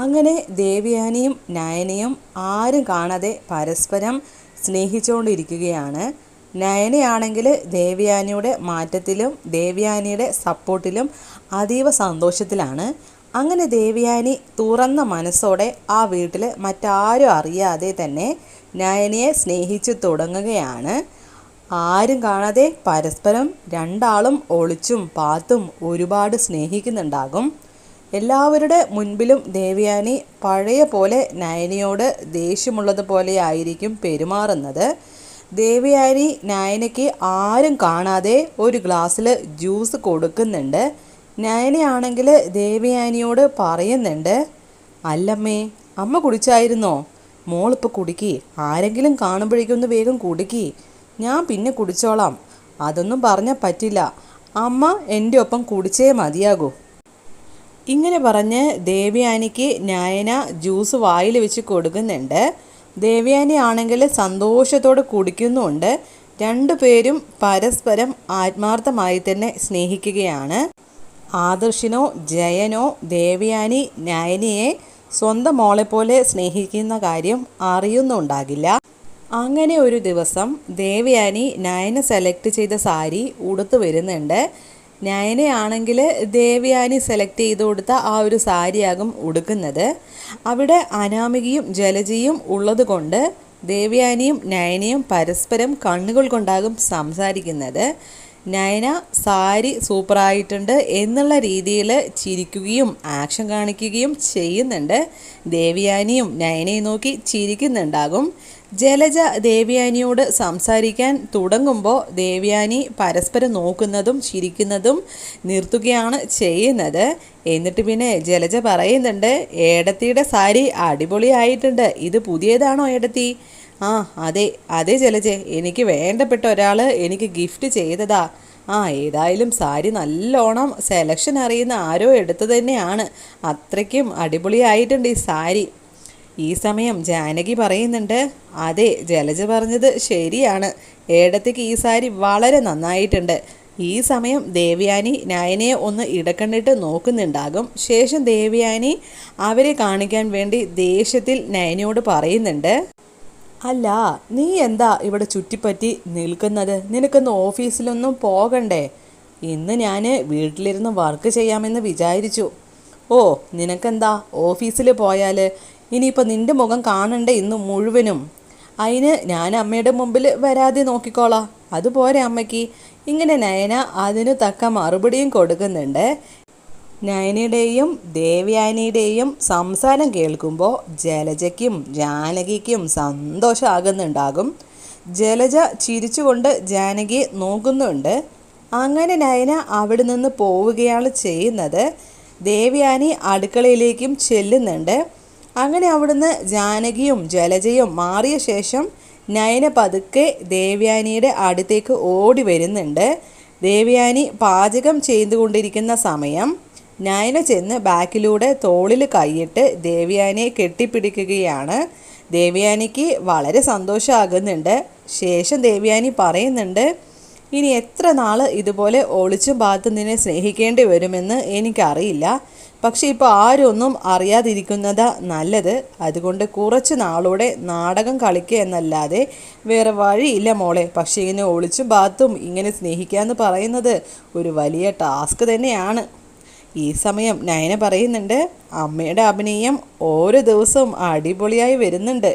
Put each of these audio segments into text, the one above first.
അങ്ങനെ ദേവയാനിയും നയനയും ആരും കാണാതെ പരസ്പരം സ്നേഹിച്ചുകൊണ്ടിരിക്കുകയാണ്. നയനയാണെങ്കിൽ ദേവയാനിയുടെ മാറ്റത്തിലും ദേവയാനിയുടെ സപ്പോർട്ടിലും അതീവ സന്തോഷത്തിലാണ്. അങ്ങനെ ദേവയാനി തുറന്ന മനസ്സോടെ ആ വീട്ടിൽ മറ്റാരും അറിയാതെ തന്നെ നയനയെ സ്നേഹിച്ചു തുടങ്ങുകയാണ്. ആരും കാണാതെ പരസ്പരം രണ്ടാളും ഒളിച്ചും പാത്തും ഒരുപാട് സ്നേഹിക്കുന്നുണ്ടാകും. എല്ലാവരുടെ മുൻപിലും ദേവയാനി പഴയ പോലെ നയനിയോട് ദേഷ്യമുള്ളതുപോലെ ആയിരിക്കും പെരുമാറുന്നത്. ദേവയാനി നയനയ്ക്ക് ആരും കാണാതെ ഒരു ഗ്ലാസ്സിൽ ജ്യൂസ് കൊടുക്കുന്നുണ്ട്. നയനയാണെങ്കിൽ ദേവയാനിയോട് പറയുന്നുണ്ട് അല്ലമ്മേ അമ്മ കുടിച്ചായിരുന്നോ? മോളിപ്പോൾ കുടിക്കി. ആരെങ്കിലും കാണുമ്പോഴേക്കൊന്ന് വേഗം കുടിക്കി. ഞാൻ പിന്നെ കുടിച്ചോളാം. അതൊന്നും പറഞ്ഞാൽ പറ്റില്ല. അമ്മ എന്റെ ഒപ്പം കുടിച്ചേ മതിയാകൂ. ഇങ്ങനെ പറഞ്ഞ് ദേവയാനിക്ക് നായന ജ്യൂസ് വായിൽ വെച്ച് കൊടുക്കുന്നുണ്ട്. ദേവയാനി ആണെങ്കിൽ സന്തോഷത്തോടെ രണ്ടു രണ്ടുപേരും പരസ്പരം ആത്മാർത്ഥമായി തന്നെ സ്നേഹിക്കുകയാണ്. ആദർശിനോ ജയനോ ദേവയാനി നയനയെ സ്വന്തം മോളെ പോലെ സ്നേഹിക്കുന്ന കാര്യം അറിയുന്നുണ്ടാകില്ല. അങ്ങനെ ഒരു ദിവസം ദേവയാനി നയന സെലക്ട് ചെയ്ത സാരി ഉടുത്തു വരുന്നുണ്ട്. നയനയാണെങ്കിൽ ദേവയാനി സെലക്ട് ചെയ്ത് കൊടുത്ത ആ ഒരു സാരിയാകും ഉടുക്കുന്നത്. അവിടെ അനാമികയും ജലജയും ഉള്ളത് കൊണ്ട് ദേവയാനിയും നയനയും പരസ്പരം കണ്ണുകൾ കൊണ്ടാകും സംസാരിക്കുന്നത്. നയന സാരി സൂപ്പറായിട്ടുണ്ട് എന്നുള്ള രീതിയിൽ ചിരിക്കുകയും ആക്ഷൻ കാണിക്കുകയും ചെയ്യുന്നുണ്ട്. ദേവിയാനിയും നയനയെ നോക്കി ചിരിക്കുന്നുണ്ടാകും. ജലജ ദേവിയാനിയോട് സംസാരിക്കാൻ തുടങ്ങുമ്പോൾ ദേവിയാനി പരസ്പരം നോക്കുന്നതും ചിരിക്കുന്നതും നിർത്തുകയാണ് ചെയ്യുന്നത്. എന്നിട്ട് പിന്നെ ജലജ പറയുന്നുണ്ട് ഏടത്തിയുടെ സാരി അടിപൊളിയായിട്ടുണ്ട്. ഇത് പുതിയതാണോ ഏടത്തി? ആ അതെ അതെ ജലജെ എനിക്ക് വേണ്ടപ്പെട്ട ഒരാൾ എനിക്ക് ഗിഫ്റ്റ് ചെയ്തതാ. ആ ഏതായാലും സാരി നല്ലോണം സെലക്ഷൻ അറിയുന്ന ആരോ എടുത്തു തന്നെയാണ്. അത്രയ്ക്കും അടിപൊളിയായിട്ടുണ്ട് ഈ സാരി. ഈ സമയം ജാനകി പറയുന്നുണ്ട് അതെ ജലജ പറഞ്ഞത് ശരിയാണ്. ഏടത്തേക്ക് ഈ സാരി വളരെ നന്നായിട്ടുണ്ട്. ഈ സമയം ദേവയാനി നയനയെ ഒന്ന് ഇടക്കണ്ണിട്ട് നോക്കുന്നുണ്ടാകും. ശേഷം ദേവയാനി അവരെ കാണിക്കാൻ വേണ്ടി ദേഷ്യത്തിൽ നയനയോട് പറയുന്നുണ്ട് അല്ല നീ എന്താ ഇവിടെ ചുറ്റിപ്പറ്റി നിൽക്കുന്നത്? നിനക്കൊന്ന് ഓഫീസിലൊന്നും പോകണ്ടേ? ഇന്ന് ഞാൻ വീട്ടിലിരുന്ന് വർക്ക് ചെയ്യാമെന്ന് വിചാരിച്ചു. ഓ നിനക്കെന്താ? ഓഫീസിൽ പോയാൽ ഇനിയിപ്പോൾ നിന്റെ മുഖം കാണണ്ടേ ഇന്ന് മുഴുവനും? അതിന് ഞാൻ അമ്മയുടെ മുമ്പിൽ വരാതെ നോക്കിക്കോളാം. അതുപോലെ അമ്മയ്ക്ക്. ഇങ്ങനെ നയന അതിന് തക്ക മറുപടിയും കൊടുക്കുന്നുണ്ട്. നയനയുടെയും ദേവയാനിയുടെയും സംസാരം കേൾക്കുമ്പോൾ ജലജയ്ക്കും ജാനകിക്കും സന്തോഷമാകുന്നുണ്ടാകും ജലജ ചിരിച്ചുകൊണ്ട് ജാനകിയെ നോക്കുന്നുണ്ട്. അങ്ങനെ നയന അവിടെ നിന്ന് പോവുകയാണ് ചെയ്യുന്നത്. ദേവയാനി അടുക്കളയിലേക്കും ചെല്ലുന്നുണ്ട്. അങ്ങനെ അവിടുന്ന് ജാനകിയും ജലജയും മാറിയ ശേഷം നയന പതുക്കെ ദേവയാനിയുടെ അടുത്തേക്ക് ഓടി വരുന്നുണ്ട്. ദേവയാനി പാചകം ചെയ്തുകൊണ്ടിരിക്കുന്ന സമയം നയന ചെന്ന് ബാക്കിലൂടെ തോളിൽ കൈയിട്ട് ദേവയാനിയെ കെട്ടിപ്പിടിക്കുകയാണ്. ദേവയാനിക്ക് വളരെ സന്തോഷമാകുന്നുണ്ട് ശേഷം ദേവയാനി പറയുന്നുണ്ട് ഇനി എത്ര നാൾ ഇതുപോലെ ഒളിച്ചും പാത്ത് നിന്നെ സ്നേഹിക്കേണ്ടി വരുമെന്ന് എനിക്കറിയില്ല. പക്ഷെ ഇപ്പോൾ ആരൊന്നും അറിയാതിരിക്കുന്നത് നല്ലത്. അതുകൊണ്ട് കുറച്ച് നാളൂടെ നാടകം കളിക്കുക എന്നല്ലാതെ വേറെ വഴിയില്ല മോളെ. പക്ഷേ ഇങ്ങനെ ഒളിച്ചും പാത്തും ഇങ്ങനെ സ്നേഹിക്കുക എന്ന് പറയുന്നത് ഒരു വലിയ ടാസ്ക് തന്നെയാണ്. ഈ സമയം നയന പറയുന്നുണ്ട് അമ്മയുടെ അഭിനയം ഓരോ ദിവസവും അടിപൊളിയായി വരുന്നുണ്ട്.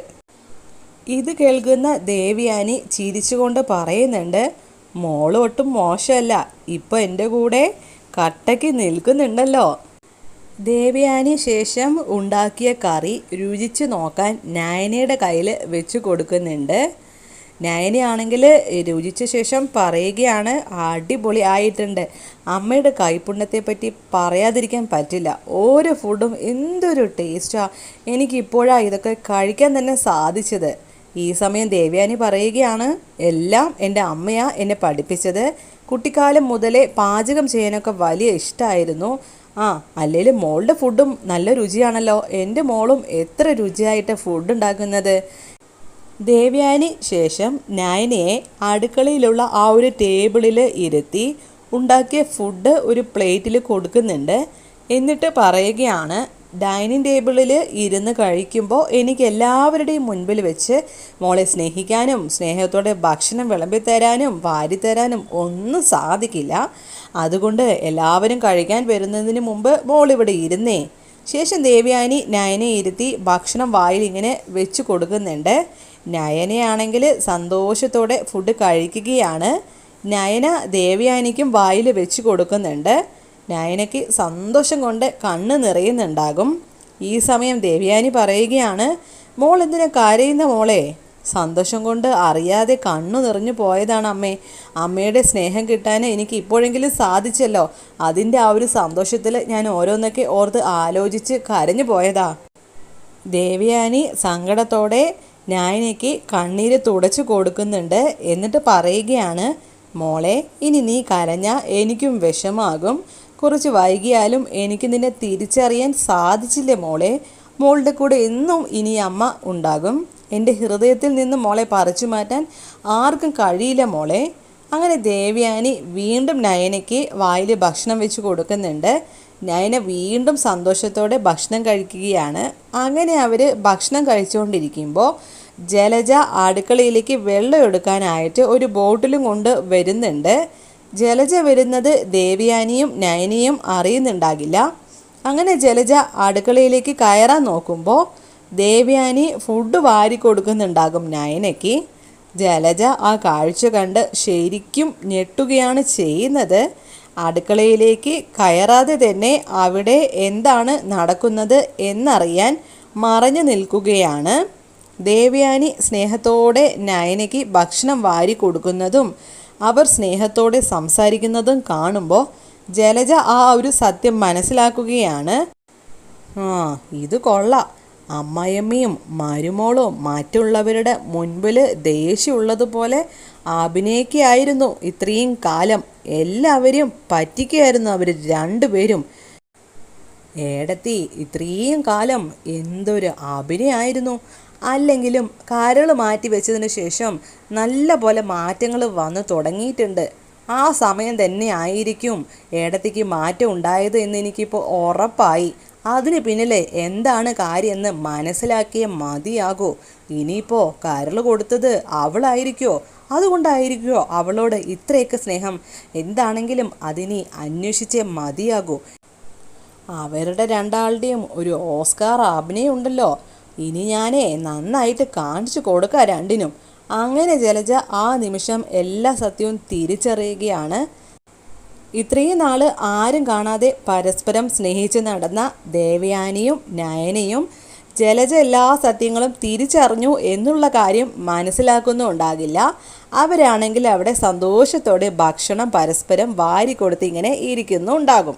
ഇത് കേൾക്കുന്ന ദേവിയാനി ചിരിച്ചുകൊണ്ട് പറയുന്നുണ്ട് മോൾ ഒട്ടും മോശമല്ല ഇപ്പോൾ എന്റെ കൂടെ കട്ടയ്ക്ക് നിൽക്കുന്നുണ്ടല്ലോ. ദേവിയാനി ശേഷം ഉണ്ടാക്കിയ കറി രുചിച്ച് നോക്കാൻ നയനയുടെ കയ്യിൽ വെച്ച് കൊടുക്കുന്നുണ്ട്. നയനയാണെങ്കിൽ രുചിച്ച ശേഷം പറയുകയാണ് അടിപൊളി ആയിട്ടുണ്ട്. അമ്മയുടെ കൈപ്പുണ്യത്തെ പറ്റി പറയാതിരിക്കാൻ പറ്റില്ല. ഓരോ ഫുഡും എന്തൊരു ടേസ്റ്റാണ് എനിക്കിപ്പോഴാണ് ഇതൊക്കെ കഴിക്കാൻ തന്നെ സാധിച്ചത്. ഈ സമയം ദേവ്യാനി പറയുകയാണ് എല്ലാം എന്റെ അമ്മയാ എന്നെ പഠിപ്പിച്ചത്. കുട്ടിക്കാലം മുതലേ പാചകം ചെയ്യാനൊക്കെ വലിയ ഇഷ്ടമായിരുന്നു ആ അല്ലെങ്കിൽ മോളുടെ ഫുഡും നല്ല രുചിയാണല്ലോ. എന്റെ മോളും എത്ര രുചിയായിട്ട് ഫുഡ് ഉണ്ടാക്കുന്നത്. ദേവയാനി ശേഷം നയനയെ അടുക്കളയിലുള്ള ആ ഒരു ടേബിളിൽ ഇരുത്തി ഉണ്ടാക്കിയ ഫുഡ് ഒരു പ്ലേറ്റിൽ കൊടുക്കുന്നുണ്ട്. എന്നിട്ട് പറയുകയാണ് ഡൈനിങ് ടേബിളിൽ ഇരുന്ന് കഴിക്കുമ്പോൾ എനിക്ക് എല്ലാവരുടെയും മുൻപിൽ വെച്ച് മോളെ സ്നേഹിക്കാനും സ്നേഹത്തോടെ ഭക്ഷണം വിളമ്പിത്തരാനും വാരിത്തരാനും ഒന്നും സാധിക്കില്ല. അതുകൊണ്ട് എല്ലാവരും കഴിക്കാൻ വരുന്നതിന് മുമ്പ് മോൾ ഇവിടെ ഇരുന്നേ. ശേഷം ദേവ്യാനി നയനെ ഇരുത്തി ഭക്ഷണം വായിൽ ഇങ്ങനെ വെച്ച് കൊടുക്കുന്നുണ്ട്. നയനയാണെങ്കിൽ സന്തോഷത്തോടെ ഫുഡ് കഴിക്കുകയാണ്. നയന ദേവയാനിക്കും വായിൽ വെച്ച് കൊടുക്കുന്നുണ്ട്. നയനയ്ക്ക് സന്തോഷം കൊണ്ട് കണ്ണ് നിറയുന്നുണ്ടാകും. ഈ സമയം ദേവയാനി പറയുകയാണ് മോൾ എന്തിനാ കരയുന്ന മോളെ? സന്തോഷം കൊണ്ട് അറിയാതെ കണ്ണു നിറഞ്ഞു പോയതാണ് അമ്മേ. അമ്മയുടെ സ്നേഹം കിട്ടാൻ എനിക്ക് ഇപ്പോഴെങ്കിലും സാധിച്ചല്ലോ. അതിന്റെ ആ ഒരു സന്തോഷത്തിൽ ഞാൻ ഓരോന്നൊക്കെ ഓർത്ത് ആലോചിച്ച് കരഞ്ഞു പോയതാ. ദേവയാനി സങ്കടത്തോടെ നായനയ്ക്ക് കണ്ണീര് തുടച്ചു കൊടുക്കുന്നുണ്ട് എന്നിട്ട് പറയുകയാണ് മോളെ ഇനി നീ കരഞ്ഞ എനിക്കും വിഷമാകും. കുറച്ച് വൈകിയാലും എനിക്ക് നിന്നെ തിരിച്ചറിയാൻ സാധിച്ചില്ല മോളെ? മോളുടെ കൂടെ എന്നും ഇനി അമ്മ ഉണ്ടാകും. എന്റെ ഹൃദയത്തിൽ നിന്ന് മോളെ പറിച്ചു മാറ്റാൻ ആർക്കും കഴിയില്ല മോളെ. അങ്ങനെ ദേവയാനി വീണ്ടും നയനയ്ക്ക് വായിൽ ഭക്ഷണം വെച്ച് കൊടുക്കുന്നുണ്ട്. നയന വീണ്ടും സന്തോഷത്തോടെ ഭക്ഷണം കഴിക്കുകയാണ്. അങ്ങനെ അവർ ഭക്ഷണം കഴിച്ചുകൊണ്ടിരിക്കുമ്പോൾ ജലജ അടുക്കളയിലേക്ക് വെള്ളം എടുക്കാനായിട്ട് ഒരു ബോട്ടിലും കൊണ്ട് വരുന്നുണ്ട്. ജലജ വരുന്നത് ദേവിയാനിയും നയനിയും അറിയുന്നുണ്ടാകില്ല. അങ്ങനെ ജലജ അടുക്കളയിലേക്ക് കയറാൻ നോക്കുമ്പോൾ ദേവ്യാനി ഫുഡ് വാരി കൊടുക്കുന്നുണ്ടാകും നയനയ്ക്ക്. ജലജ ആ കാഴ്ച കണ്ട് ശരിക്കും ഞെട്ടുകയാണ് ചെയ്യുന്നത്. അടുക്കളയിലേക്ക് കയറാതെ തന്നെ അവിടെ എന്താണ് നടക്കുന്നത് എന്നറിയാൻ മറഞ്ഞു നിൽക്കുകയാണ്. ദേവയാനി സ്നേഹത്തോടെ നയനയ്ക്ക് ഭക്ഷണം വാരി കൊടുക്കുന്നതും അവർ സ്നേഹത്തോടെ സംസാരിക്കുന്നതും കാണുമ്പോൾ ജലജ ആ ഒരു സത്യം മനസ്സിലാക്കുകയാണ്. ആ ഇത് കൊള്ളാം. അമ്മയമ്മയും മരുമോളും മറ്റുള്ളവരുടെ മുൻപിൽ ദേഷ്യമുള്ളതുപോലെ അഭിനയിക്കായിരുന്നു ഇത്രയും കാലം. എല്ലാവരെയും പറ്റിക്കുകയായിരുന്നു അവർ രണ്ടുപേരും. ഏടത്തി ഇത്രയും കാലം എന്തൊരു അഭിനയമായിരുന്നു അല്ലെങ്കിലും കരൾ മാറ്റി വെച്ചതിന് ശേഷം നല്ല പോലെ മാറ്റങ്ങൾ വന്നു തുടങ്ങിയിട്ടുണ്ട്. ആ സമയം തന്നെ ആയിരിക്കും ഏടത്തേക്ക് മാറ്റം ഉണ്ടായത് എന്ന് എനിക്കിപ്പോൾ ഉറപ്പായി. അതിന് പിന്നിലെ എന്താണ് കാര്യമെന്ന് മനസ്സിലാക്കിയ മതിയാകൂ. ഇനിയിപ്പോൾ കരൾ കൊടുത്തത് അവളായിരിക്കോ? അതുകൊണ്ടായിരിക്കുമോ അവളോട് ഇത്രയൊക്കെ സ്നേഹം? എന്താണെങ്കിലും അതിനി അന്വേഷിച്ചേ മതിയാകൂ. അവരുടെ രണ്ടാളുടെയും ഒരു ഓസ്കാർ അഭിനയം ഉണ്ടല്ലോ. ഇനി ഞാനേ നന്നായിട്ട് കാണിച്ചു കൊടുക്കാം രണ്ടിനും. അങ്ങനെ ജലജ ആ നിമിഷം എല്ലാ സത്യവും തിരിച്ചറിയുകയാണ്. ഇത്രയും നാൾ ആരും കാണാതെ പരസ്പരം സ്നേഹിച്ച് നടന്ന ദേവയാനിയും നയനയും ജലജ എല്ലാ സത്യങ്ങളും തിരിച്ചറിഞ്ഞു എന്നുള്ള കാര്യം മനസ്സിലാക്കുന്നുണ്ടാകില്ല. അവരാണെങ്കിൽ അവിടെ സന്തോഷത്തോടെ ഭക്ഷണം പരസ്പരം വാരി കൊടുത്ത് ഇങ്ങനെ ഇരിക്കുന്നുണ്ടാകും.